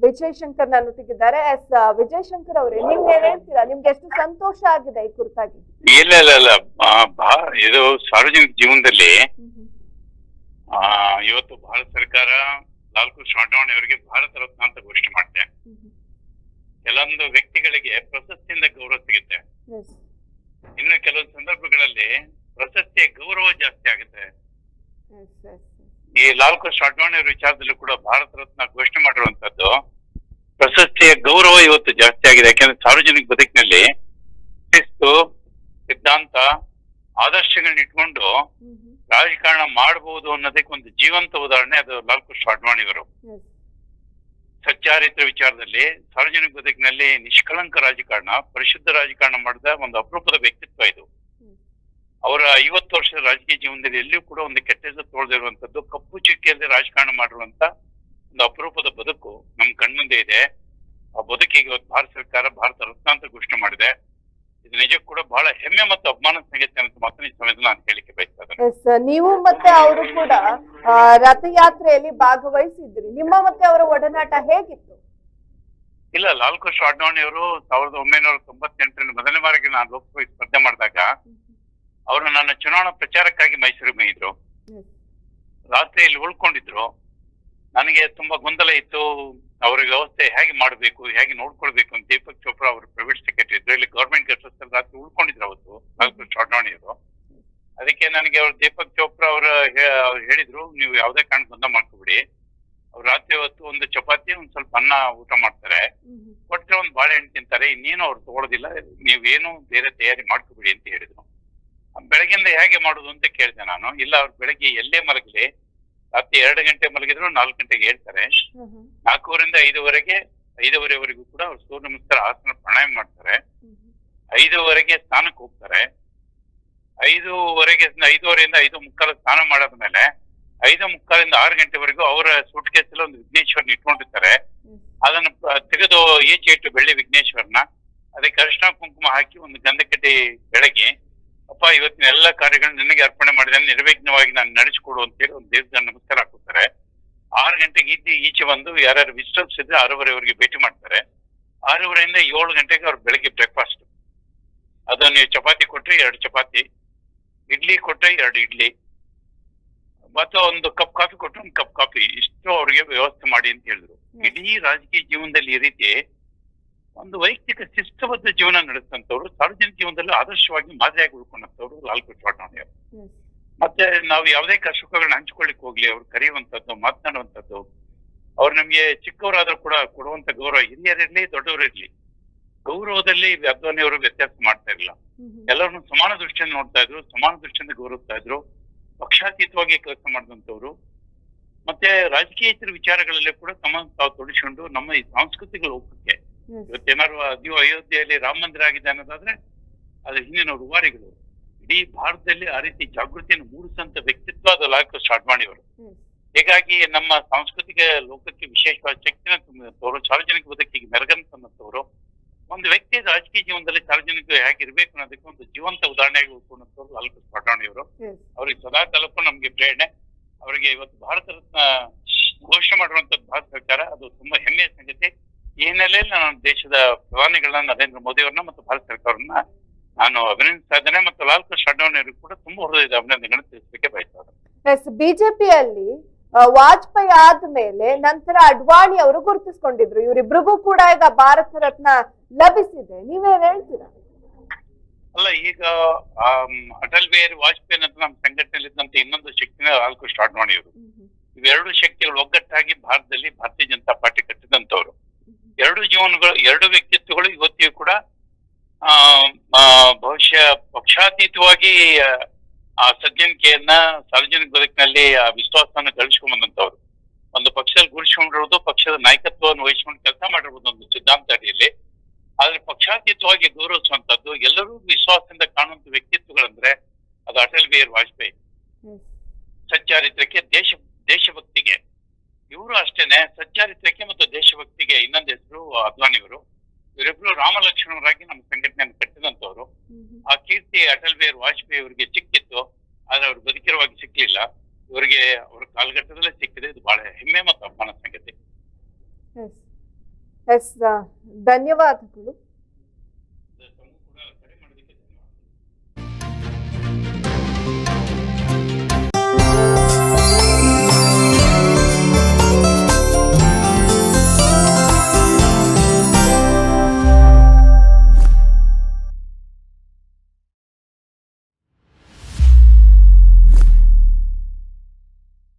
ವಿಜಯ್ ಶಂಕರ್ ನನ್ನೊಟ್ಟಿಗಿದ್ದಾರೆ ಎಸ್ ವಿಜಯ್ ಶಂಕರ್ ಅವರೇ ನಿಮ್ಗೆ ಏನ್ ಹೇಳ್ತೀರಾ? ನಿಮ್ಗೆ ಎಷ್ಟು ಸಂತೋಷ ಆಗಿದೆ ಈ ಕುರಿತಾಗಿ? ಇಲ್ಲ ಇಲ್ಲ ಇಲ್ಲ. ಇದು ಸಾರ್ವಜನಿಕ ಜೀವನದಲ್ಲಿ ಆ, ಇವತ್ತು ಭಾರತ ಸರ್ಕಾರ ಲಾಲ್ ಕೃಷ್ಣ ಅಡ್ವಾಣಿ ಅವರಿಗೆ ಭಾರತ ರತ್ನ ಅಂತ ಘೋಷಣೆ ಮಾಡಿದೆ ಕೆಲವೊಂದು ವ್ಯಕ್ತಿಗಳಿಗೆ ಪ್ರಶಸ್ತಿಯಿಂದ ಗೌರವ ಸಿಗುತ್ತೆ. ಇನ್ನು ಕೆಲವೊಂದು ಸಂದರ್ಭಗಳಲ್ಲಿ ಪ್ರಶಸ್ತಿಯ ಗೌರವ ಜಾಸ್ತಿ ಆಗುತ್ತೆ. ಈ ಲಾಲ್ಕೃಷ್ಣ ಅಡ್ವಾಣಿ ಅವರ ವಿಚಾರದಲ್ಲಿ ಕೂಡ ಭಾರತ ರತ್ನ ಘೋಷಣೆ ಮಾಡಿರುವಂತದ್ದು ಪ್ರಶಸ್ತಿಯ ಗೌರವ ಇವತ್ತು ಜಾಸ್ತಿ ಆಗಿದೆ ಯಾಕಂದ್ರೆ ಸಾರ್ವಜನಿಕ ಬದುಕಿನಲ್ಲಿ ಶಿಸ್ತು ಸಿದ್ಧಾಂತ ಆದರ್ಶಗಳನ್ನ ಇಟ್ಕೊಂಡು. ರಾಜಕಾರಣ ಮಾಡಬಹುದು ಅನ್ನೋದಕ್ಕೆ ಒಂದು ಜೀವಂತ ಉದಾಹರಣೆ ಅದು ಲಾಲ್ಕೃಷ್ಣ ಅಡ್ವಾಣಿ ಅವರು. ಸಚ್ಚಾರಿತ್ರ ವಿಚಾರದಲ್ಲಿ ಸಾರ್ವಜನಿಕ ಬದುಕಿನಲ್ಲಿ ನಿಷ್ಕಳಂಕ ರಾಜಕಾರಣ ಪರಿಶುದ್ಧ ರಾಜಕಾರಣ ಮಾಡಿದ ಒಂದು ಅಪರೂಪದ ವ್ಯಕ್ತಿತ್ವ ಇದು. ಅವರ ಐವತ್ತು ವರ್ಷದ ರಾಜಕೀಯ ಜೀವನದಲ್ಲಿ ಎಲ್ಲಿಯೂ ಕೂಡ ಒಂದು ಕೆಟ್ಟ ಹೆಸರು ತೋಳದಿರುವಂತದ್ದು ಕಪ್ಪು ಚುಕ್ಕಿಯಲ್ಲಿ ರಾಜಕಾರಣ ಮಾಡಿರುವಂತ ಒಂದು ಅಪರೂಪದ ಬದುಕು ನಮ್ ಕಣ್ಮುಂದೆ ಇದೆ. ಆ ಬದುಕಿಗೆ ಇವತ್ತು ಭಾರತ ಸರ್ಕಾರ ಭಾರತ ರತ್ನ ಅಂತ ಘೋಷಣೆ ಮಾಡಿದೆ. ಇದು ನಿಜಕ್ಕೂ ಕೂಡ ಬಹಳ ಹೆಮ್ಮೆ ಮತ್ತು ಅಪಮಾನ ಸಂಗತಿ ಅಂತ ಮಾತ್ರ ಈ ಸಮಯದಲ್ಲಿ ನಾನು ಹೇಳಿಕೆ ಬಯಸ್ತಾ ಇದ್ದೇನೆ. ನೀವು ಮತ್ತೆ ಅವರು ಕೂಡ ರಥಯಾತ್ರೆಯಲ್ಲಿ ಭಾಗವಹಿಸಿದ್ರಿ. ನಿಮ್ಮ ಮತ್ತೆ ಅವರ ಒಡನಾಟ ಹೇಗಿತ್ತು? ಇಲ್ಲ ಲಾಲ್ ಕೃಷ್ಣ ಅಡ್ವಾಣಿ ಅವರು ಸಾವಿರದ ಒಂಬೈನೂರ ತೊಂಬತ್ತೆಂಟರಲ್ಲಿ ಮೊದಲನೇ ಬಾರಿಗೆ ನಾನು ಲೋಕಸಭೆ ಸ್ಪರ್ಧೆ ಮಾಡಿದಾಗ ಅವರು ನನ್ನ ಚುನಾವಣಾ ಪ್ರಚಾರಕ್ಕಾಗಿ ಮೈಸೂರಿಗೆ ಬಂದಿದ್ರು. ರಾತ್ರಿ ರಾತ್ರಿಯಲ್ಲಿ ಉಳ್ಕೊಂಡಿದ್ರು. ನನಗೆ ತುಂಬಾ ಗೊಂದಲ ಇತ್ತು. ಅವರ ವ್ಯವಸ್ಥೆ ಹೇಗೆ ಮಾಡಬೇಕು ಹೇಗೆ ನೋಡ್ಕೊಳ್ಬೇಕು ಅಂತ ದೀಪಕ್ ಚೋಪ್ರಾ ಅವರು ಪ್ರೈವೇಟ್ ಸೆಕ್ರೆಟರಿ ಇದ್ರು. ಇಲ್ಲಿ ಗೌರ್ಮೆಂಟ್ ಗೆಸ್ಟ್ ಹೌಸ್ ರಾತ್ರಿ ಉಳ್ಕೊಂಡಿದ್ರು ಅವತ್ತು ಡಾಕ್ಟರ್ ಅವರು. ಅದಕ್ಕೆ ನನಗೆ ಅವ್ರು ದೀಪಕ್ ಚೋಪ್ರಾ ಅವರು ಹೇಳಿದ್ರು ನೀವು ಯಾವುದೇ ಕಾರಣ ಗೊಂದಲ ಮಾಡ್ಕೊಬಿಡಿ. ಅವ್ರು ರಾತ್ರಿ ಹೊತ್ತು ಒಂದು ಚಪಾತಿ ಒಂದ್ ಸ್ವಲ್ಪ ಅನ್ನ ಊಟ ಮಾಡ್ತಾರೆ. ಕೊಟ್ರೆ ಒಂದು ಬಾಳೆಹಣ್ಣು ತಿಂತಾರೆ. ಇನ್ನೇನು ಅವ್ರು ತಗೊಳ್ಳೋದಿಲ್ಲ ನೀವೇನು ಬೇರೆ ತಯಾರಿ ಮಾಡ್ಕೊಬಿಡಿ ಅಂತ ಹೇಳಿದ್ರು. ಬೆಳಗ್ಗೆಯಿಂದ ಹೇಗೆ ಮಾಡುದು ಅಂತ ಕೇಳಿದೆ ನಾನು. ಇಲ್ಲ ಅವ್ರು ಬೆಳಗ್ಗೆ ಎಲ್ಲೇ ಮಲಗಲಿ ರಾತ್ರಿ ಎರಡು ಗಂಟೆ ಮಲಗಿದ್ರು ನಾಲ್ಕು ಗಂಟೆಗೆ ಹೇಳ್ತಾರೆ. ನಾಲ್ಕೂವರಿಂದ ಐದುವರೆಗೆ ಐದುವರೆವರೆಗೂ ಕೂಡ ಅವ್ರು ಸೂರ್ಯ ನಮಸ್ಕಾರ ಆಸನ ಪ್ರಾಣಾಯಾಮ ಮಾಡ್ತಾರೆ. ಐದುವರೆಗೆ ಸ್ನಾನಕ್ಕೆ ಹೋಗ್ತಾರೆ. ಐದುವರೆಗೆ ಐದುವರೆಯಿಂದ ಐದು ಮುಕ್ಕಾಲ ಸ್ನಾನ ಮಾಡಾದ್ಮೇಲೆ ಐದು ಮುಕ್ಕಾಲಿಂದ ಆರು ಗಂಟೆವರೆಗೂ ಅವರ ಸೂಟ್ ಕೇಸಲ್ಲಿ ಒಂದು ವಿಘ್ನೇಶ್ವರನ ಇಟ್ಕೊಂಡಿರ್ತಾರೆ. ಅದನ್ನು ತೆಗೆದು ಈಚೆ ಇಟ್ಟು ಬೆಳ್ಳಿ ವಿಘ್ನೇಶ್ವರನ ಅದಕ್ಕೆ ಅರಿಶಿನ ಕುಂಕುಮ ಹಾಕಿ ಒಂದು ಗಂಧಕಡ್ಡಿ ಬೆಳಗ್ಗೆ ಅಪ್ಪ ಇವತ್ತಿನ ಎಲ್ಲ ಕಾರ್ಯಗಳನ್ನ ನಿನಗೆ ಅರ್ಪಣೆ ಮಾಡಿದ ನಿರ್ವಿಘ್ನವಾಗಿ ನಾನು ನಡೆಸಿಕೊಡು ಅಂತೇಳಿ ಒಂದು ದೇವದ ನಮಸ್ಕಾರ ಹಾಕುತ್ತಾರೆ ಆರು ಗಂಟೆಗೆ ಇದ್ದು ಈಚೆ ಬಂದು ಯಾರ್ಯಾರು ವಿಸ್ಟರ್ಸ್ ಇದ್ರೆ ಆರೂವರೆವರೆಗೆ ಭೇಟಿ ಮಾಡ್ತಾರೆ. ಆರೂವರೆಯಿಂದ ಏಳು ಗಂಟೆಗೆ ಅವ್ರು ಬೆಳಗ್ಗೆ ಬ್ರೇಕ್ಫಾಸ್ಟ್ ಅದನ್ನು ನೀವು ಚಪಾತಿ ಕೊಟ್ರೆ ಎರಡು ಚಪಾತಿ ಇಡ್ಲಿ ಕೊಟ್ರೆ ಎರಡು ಇಡ್ಲಿ ಮತ್ತೆ ಒಂದು ಕಪ್ ಕಾಫಿ ಕೊಟ್ರೆ ಒಂದು ಕಪ್ ಕಾಫಿ ಇಷ್ಟು ಅವ್ರಿಗೆ ವ್ಯವಸ್ಥೆ ಮಾಡಿ ಅಂತ ಹೇಳಿದ್ರು. ಇಡೀ ರಾಜಕೀಯ ಜೀವನದಲ್ಲಿ ಈ ರೀತಿ ಒಂದು ವೈಯಕ್ತಿಕ ಶಿಸ್ತಬದ್ಧ ಜೀವನ ನಡೆಸಿದಂಥವ್ರು ಸಾರ್ವಜನಿಕ ಜೀವನದಲ್ಲಿ ಆದರ್ಶವಾಗಿ ಮಾದರಿಯಾಗಿ ಉಳ್ಕೊಂಡಂತವ್ರು ಲಾಲ್ ಕೃಷ್ಣ ಅಡ್ವಾಣಿ ಅವರು ಮತ್ತೆ ನಾವು ಯಾವುದೇ ಕಷ್ಟಗಳನ್ನ ಹಂಚಿಕೊಳ್ಳಿಕ್ ಹೋಗ್ಲಿ ಅವ್ರು ಕರೆಯುವಂತದ್ದು ಮಾತನಾಡುವಂತದ್ದು ಅವ್ರು ನಮ್ಗೆ ಚಿಕ್ಕವರಾದ್ರೂ ಕೂಡ ಕೊಡುವಂತ ಗೌರವ ಹಿರಿಯರಿರ್ಲಿ ದೊಡ್ಡವರಿರ್ಲಿ ಗೌರವದಲ್ಲಿ ಅದ್ವಾನಿ ಅವರು ವ್ಯತ್ಯಾಸ ಮಾಡ್ತಾ ಇರಲಿಲ್ಲ. ಎಲ್ಲರನ್ನು ಸಮಾನ ದೃಷ್ಟಿಯಿಂದ ನೋಡ್ತಾ ಇದ್ರು ಸಮಾನ ದೃಷ್ಟಿಯಿಂದ ಗೌರವಿಸ್ತಾ ಇದ್ರು ಪಕ್ಷಾತೀತವಾಗಿ ಕೆಲಸ ಮಾಡಿದಂಥವ್ರು ಮತ್ತೆ ರಾಜಕೀಯ ವಿಚಾರಗಳಲ್ಲಿ ಕೂಡ ತಮ್ಮ ತಾವು ತೊಡಗಿಸಿಕೊಂಡು ನಮ್ಮ ಈ ಸಾಂಸ್ಕೃತಿಕ ಲೋಕಕ್ಕೆ Yes. ನೀವು ಅಯೋಧ್ಯೆಯಲ್ಲಿ ರಾಮ ಮಂದಿರ ಆಗಿದೆ ಅನ್ನೋದಾದ್ರೆ ಅದ್ರ ಹಿಂದಿನ ರೂವಾರಿಗಳು. ಇಡೀ ಭಾರತದಲ್ಲಿ ಆ ರೀತಿ ಜಾಗೃತಿಯನ್ನು ಮೂಡಿಸಂತ ವ್ಯಕ್ತಿತ್ವ ಅದು ಲಾಯಕ ಸ್ಟಾರ್ಟ್ ಮಾಡಿವರು ಅವರು ಹೀಗಾಗಿ ನಮ್ಮ ಸಾಂಸ್ಕೃತಿಕ ಲೋಕಕ್ಕೆ ವಿಶೇಷವಾದ ಶಕ್ತಿನ ತುಂಬಿದಂತವ್ರು ಸಾರ್ವಜನಿಕ ಬದುಕಿಗೆ ಮೆರಗಂತವರು ಒಂದು ವ್ಯಕ್ತಿ ರಾಜಕೀಯ ಜೀವನದಲ್ಲಿ ಸಾರ್ವಜನಿಕ ಹೇಗಿರ್ಬೇಕು ಅನ್ನೋದಕ್ಕೆ ಒಂದು ಜೀವಂತ ಉದಾಹರಣೆಯಾಗಿ ಉಳ್ಕೊಂಡಂತವ್ರು ಲಾಲ್ ಪಾಟಾಣಿಯವರು. ಅವ್ರಿಗೆ ಸದಾ ಕಾಲಕ್ಕೂ ನಮ್ಗೆ ಪ್ರೇರಣೆ. ಅವರಿಗೆ ಇವತ್ತು ಭಾರತ ರತ್ನ ಘೋಷಣೆ ಮಾಡುವಂತ ಭಾರತ ಸರ್ಕಾರ ಅದು ತುಂಬಾ ಹೆಮ್ಮೆಯ ಸಂಗತಿ. ಈ ಹಿನ್ನೆಲೆಯಲ್ಲಿ ನಾನು ದೇಶದ ಪ್ರಧಾನಿಗಳನ್ನ ನರೇಂದ್ರ ಮೋದಿ ಅವರನ್ನ ಮತ್ತು ಭಾರತ ಸರ್ಕಾರವನ್ನ ನಾನು ಅಭಿನಂದಿಸ್ತಾ ಇದ್ದೇನೆ ಮತ್ತು ಲಾಲ್ ಕೃಷ್ಣ ಅಡ್ವಾಣಿ ಅವರಿಗೂ ಕೂಡ ತುಂಬಾ ಹೃದಯದ ಅಭಿನಂದನೆಗಳನ್ನು ತಿಳಿಸಲಿಕ್ಕೆ ಬಯಸ್ತಾ ಇದ್ದೇನೆ. ಎಸ್ ಬಿಜೆಪಿಯಲ್ಲಿ ವಾಜಪೇಯಿ ಆದ್ಮೇಲೆ ನಂತರ ಅಡ್ವಾಣಿ ಅವರು ಗುರುತಿಸ್ಕೊಂಡಿದ್ರು. ಇವರಿಬ್ರಿಗೂ ಕೂಡ ಈಗ ಭಾರತ ರತ್ನ ಲಭಿಸಿದೆ. ನೀವೇನ್ ಹೇಳ್ತೀರಾ? ಅಲ್ಲ ಈಗ ಅಟಲ್ ಬಿಹಾರಿ ವಾಜಪೇಯಿ ನಂತರ ನಮ್ಮ ಸಂಘಟನೆಯಲ್ಲಿ ಇದ್ದಂತ ಇನ್ನೊಂದು ಶಕ್ತಿನ ಲಾಲ್ ಕೃಷ್ಣ ಅಡ್ವಾಣಿ ಅವರು ಇವೆರಡು ಶಕ್ತಿಗಳು ಒಗ್ಗಟ್ಟಾಗಿ ಭಾರತದಲ್ಲಿ ಭಾರತೀಯ ಜನತಾ ಪಾರ್ಟಿ ಕಟ್ಟಿದಂತವ್ರು ಎರಡು ಜೀವನಗಳು ಎರಡು ವ್ಯಕ್ತಿತ್ವಗಳು ಇವತ್ತಿಗೂ ಕೂಡ ಆ, ಬಹುಶಃ ಪಕ್ಷಾತೀತವಾಗಿ ಆ, ಆ ಸಜ್ಜನಿಕೆಯನ್ನ ಸಾರ್ವಜನಿಕ ಬದುಕಿನಲ್ಲಿ ಆ ವಿಶ್ವಾಸವನ್ನು ಗಳಿಸ್ಕೊಂಡ್ ಬಂದಂತವ್ರು ಒಂದು ಪಕ್ಷದಲ್ಲಿ ಗುರುಸ್ಕೊಂಡಿರೋದು ಪಕ್ಷದ ನಾಯಕತ್ವವನ್ನು ವಹಿಸಿಕೊಂಡು ಕೆಲಸ ಮಾಡಿರ್ಬೋದು ಒಂದು ಸಿದ್ಧಾಂತ ಅಡಿಯಲ್ಲಿ ಆದ್ರೆ ಪಕ್ಷಾತೀತವಾಗಿ ಗೌರವಿಸುವಂತದ್ದು ಎಲ್ಲರೂ ವಿಶ್ವಾಸದಿಂದ ಕಾಣುವಂತ ವ್ಯಕ್ತಿತ್ವಗಳಂದ್ರೆ ಅದು ಅಟಲ್ ಬಿಹಾರಿ ವಾಜಪೇಯಿ. ಸಚ್ಚಾರಿತ್ರಕ್ಕೆ ದೇಶ ದೇಶಭಕ್ತಿಗೆ. ಇವರು ಅಷ್ಟೇನೆ ಸಚ್ಚಾರಿತ್ರಕ್ಕೆ ಮತ್ತು ದೇಶಭಕ್ತಿಗೆ ಇನ್ನೊಂದು ಹೆಸರು ಅದ್ವಾನಿಯವರು. ಇವರಿಬ್ರು ರಾಮಲಕ್ಷ್ಮಣರಾಗಿ ನಮ್ಮ ಸಂಘಟನೆಯನ್ನು ಕಟ್ಟಿದಂತವ್ರು ಆ ಕೀರ್ತಿ ಅಟಲ್ ಬಿಹಾರಿ ವಾಜಪೇಯಿ ಅವರಿಗೆ ಸಿಕ್ಕಿತ್ತು ಆದ್ರೆ ಅವ್ರು ಬದುಕಿರುವಾಗ ಸಿಕ್ಕಲಿಲ್ಲ ಇವರಿಗೆ ಅವ್ರ ಕಾಲಘಟ್ಟದಲ್ಲೇ ಸಿಕ್ಕಿದೆ. ಇದು ಬಹಳ ಹೆಮ್ಮೆ ಮತ್ತು ಅಪಮಾನ ಸಂಗತಿ. ಎಸ್ ಧನ್ಯವಾದಗಳು.